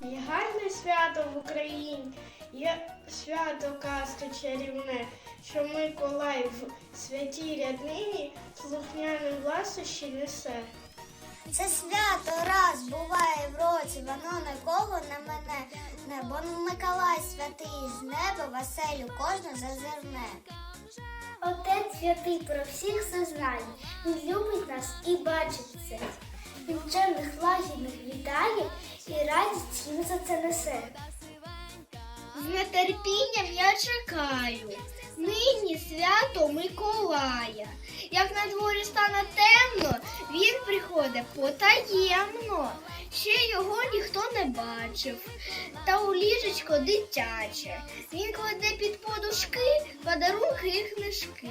Є гарне свято в Україні, є свято казки чарівне, що Миколай в святій ряднині слухняним ласощі несе. Це свято раз буває в році, воно нікого не мене, не, бо Миколай святий з неба веселю кожну зазирне. Отець святий про всіх все знає, він любить нас і бачить це. Він чемних лагідних вітає і радість їм за це несе. З нетерпінням я чекаю. Нині свято Миколая. Як на дворі стане темно, він приходить потаємно. Ще його ніхто не бачив. Та у ліжечко дитяче. Він кладе під подушки подарунки і книжки.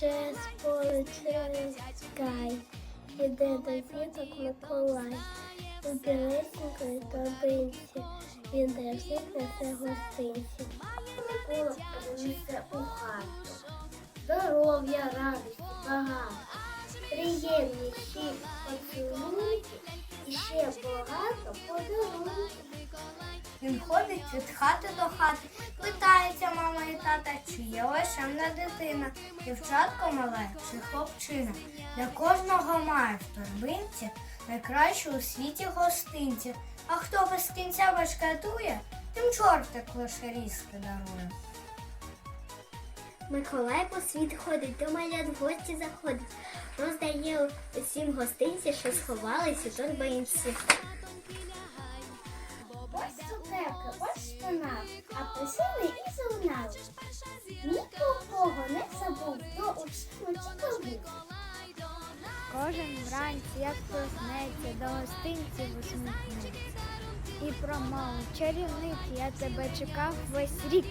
Через поле іде до діток Миколай. У білесенької торбинці, він для всіх несе гостинці. Микола принесе у хату. Здоров'я, радості, багато. Приємні всі поцілунки і ще багато подарунків. Він ходить від хати до хати, питається мама і тата, чи є лишемна дитина, дівчатко мале чи хлопчина. Для кожного має в торбинці найкращу у світі гостинці. А хто без кінця башкатує, тим чортик лише різки дарує. Миколай по світ ходить, до малят в гості заходить, роздає усім гостинці, що сховались у торбинці. Кожен вранці, як проснеться, до гостинців усміхнеться. І промовив чарівник, я тебе чекав весь рік.